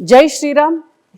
జై శ్రీరామ్.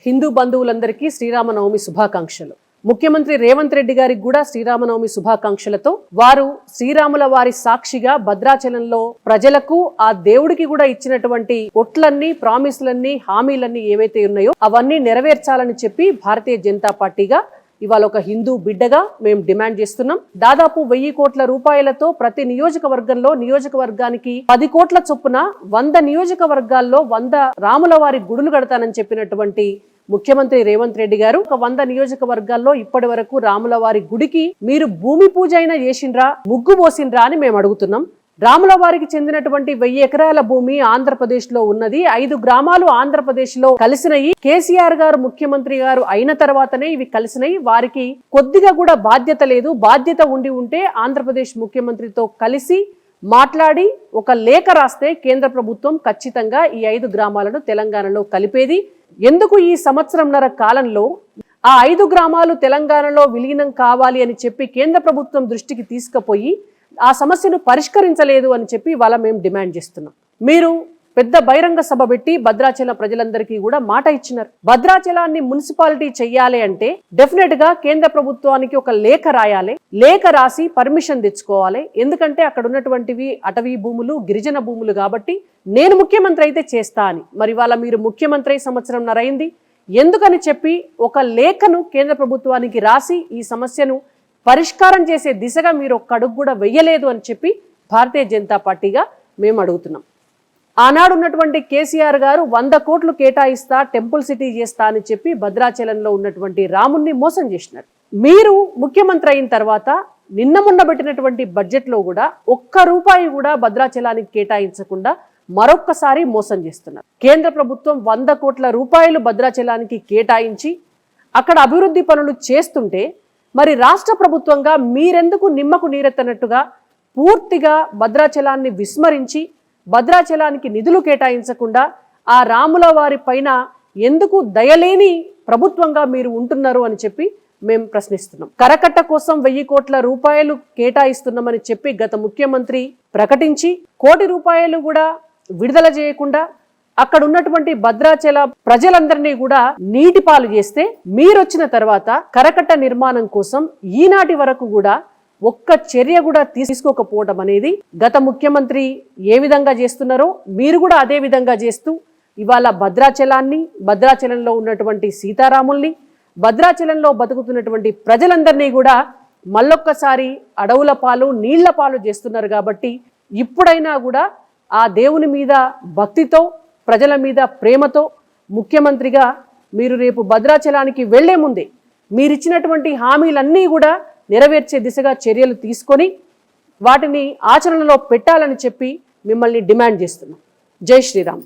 హిందూ బంధువులందరికీ శ్రీరామనవమి శుభాకాంక్షలు. ముఖ్యమంత్రి రేవంత్ రెడ్డి గారికి కూడా శ్రీరామనవమి శుభాకాంక్షలతో వారు శ్రీరాముల వారి సాక్షిగా భద్రాచలంలో ప్రజలకు ఆ దేవుడికి కూడా ఇచ్చినటువంటి ఒట్లన్నీ ప్రామిస్లన్నీ హామీలన్నీ ఏవైతే ఉన్నాయో అవన్నీ నెరవేర్చాలని చెప్పి భారతీయ జనతా పార్టీగా ఇవాళ ఒక హిందూ బిడ్డగా మేము డిమాండ్ చేస్తున్నాం. దాదాపు వెయ్యి కోట్ల రూపాయలతో ప్రతి నియోజకవర్గంలో నియోజకవర్గానికి పది కోట్ల చొప్పున వంద నియోజకవర్గాల్లో వంద రాముల వారి గుడులు కడతానని చెప్పినటువంటి ముఖ్యమంత్రి రేవంత్ రెడ్డి గారు ఒక వంద నియోజకవర్గాల్లో ఇప్పటి వరకు రాముల వారి గుడికి మీరు భూమి పూజ అయినా చేసిండ్రా ముగ్గు పోసిండ్రా అని మేము అడుగుతున్నాం. రాముల వారికి చెందినటువంటి వెయ్యి ఎకరాల భూమి ఆంధ్రప్రదేశ్లో ఉన్నది. ఐదు గ్రామాలు ఆంధ్రప్రదేశ్లో కలిసినయి. కేసీఆర్ గారు ముఖ్యమంత్రి గారు అయిన తర్వాతనే ఇవి కలిసినయి. వారికి కొద్దిగా కూడా బాధ్యత లేదు. బాధ్యత ఉండి ఉంటే ఆంధ్రప్రదేశ్ ముఖ్యమంత్రితో కలిసి మాట్లాడి ఒక లేఖ రాస్తే కేంద్ర ప్రభుత్వం ఖచ్చితంగా ఈ ఐదు గ్రామాలను తెలంగాణలో కలిపేది. ఎందుకు ఈ సంవత్సరంన్నర కాలంలో ఆ ఐదు గ్రామాలు తెలంగాణలో విలీనం కావాలి అని చెప్పి కేంద్ర ప్రభుత్వం దృష్టికి తీసుకుపోయి ఆ సమస్యను పరిష్కరించలేదు అని చెప్పి ఇవాళ మేము డిమాండ్ చేస్తున్నాం. మీరు పెద్ద బహిరంగ సభ పెట్టి భద్రాచల ప్రజలందరికీ కూడా మాట ఇచ్చినారు. భద్రాచలాన్ని మున్సిపాలిటీ చెయ్యాలి అంటే డెఫినెట్గా కేంద్ర ప్రభుత్వానికి ఒక లేఖ రాయాలి. లేఖ రాసి పర్మిషన్ తెచ్చుకోవాలి. ఎందుకంటే అక్కడ ఉన్నటువంటివి అటవీ భూములు గిరిజన భూములు కాబట్టి నేను ముఖ్యమంత్రి అయితే చేస్తా అని. మరి వాళ్ళ మీరు ముఖ్యమంత్రి అయి సంవత్సరం నరైంది ఎందుకని చెప్పి ఒక లేఖను కేంద్ర ప్రభుత్వానికి రాసి ఈ సమస్యను పరిష్కారం చేసే దిశగా మీరు ఒక్క అడుగు కూడా వెయ్యలేదు అని చెప్పి భారతీయ జనతా పార్టీగా మేము అడుగుతున్నాం. ఆనాడు ఉన్నటువంటి కేసీఆర్ గారు వంద కోట్లు కేటాయిస్తా టెంపుల్ సిటీ చేస్తా అని చెప్పి భద్రాచలంలో ఉన్నటువంటి రాముణ్ణి మోసం చేసినారు. మీరు ముఖ్యమంత్రి అయిన తర్వాత నిన్న మొన్న పెట్టినటువంటి బడ్జెట్లో కూడా ఒక్క రూపాయి కూడా భద్రాచలానికి కేటాయించకుండా మరొక్కసారి మోసం చేస్తున్నారు. కేంద్ర ప్రభుత్వం వంద కోట్ల రూపాయలు భద్రాచలానికి కేటాయించి అక్కడ అభివృద్ధి పనులు చేస్తుంటే మరి రాష్ట్ర ప్రభుత్వంగా మీరెందుకు నిమ్మకు నీరెత్తనట్టుగా పూర్తిగా భద్రాచలాన్ని విస్మరించి భద్రాచలానికి నిధులు కేటాయించకుండా ఆ రాముల వారి పైన ఎందుకు దయలేని ప్రభుత్వంగా మీరు ఉంటున్నారు అని చెప్పి మేము ప్రశ్నిస్తున్నాం. కరకట్ట కోసం వెయ్యి కోట్ల రూపాయలు కేటాయిస్తున్నామని చెప్పి గత ముఖ్యమంత్రి ప్రకటించి కోటి రూపాయలు కూడా విడుదల చేయకుండా అక్కడ ఉన్నటువంటి భద్రాచల ప్రజలందరినీ కూడా నీటి పాలు చేస్తే మీరొచ్చిన తర్వాత కరకట్ట నిర్మాణం కోసం ఈనాటి వరకు కూడా ఒక్క చర్య కూడా తీసుకోకపోవడం అనేది గత ముఖ్యమంత్రి ఏ విధంగా చేస్తున్నారో మీరు కూడా అదే విధంగా చేస్తూ ఇవాళ భద్రాచలాన్ని భద్రాచలంలో ఉన్నటువంటి సీతారాముల్ని భద్రాచలంలో బతుకుతున్నటువంటి ప్రజలందరినీ కూడా మళ్ళొక్కసారి అడవుల పాలు నీళ్ళ పాలు చేస్తున్నారు కాబట్టి ఇప్పుడైనా కూడా ఆ దేవుని మీద భక్తితో ప్రజల మీద ప్రేమతో ముఖ్యమంత్రిగా మీరు రేపు భద్రాచలానికి వెళ్ళే ముందే మీరిచ్చినటువంటి హామీలన్నీ కూడా నెరవేర్చే దిశగా చర్యలు తీసుకొని వాటిని ఆచరణలో పెట్టాలని చెప్పి మిమ్మల్ని డిమాండ్ చేస్తున్నాం. జై శ్రీరామ్.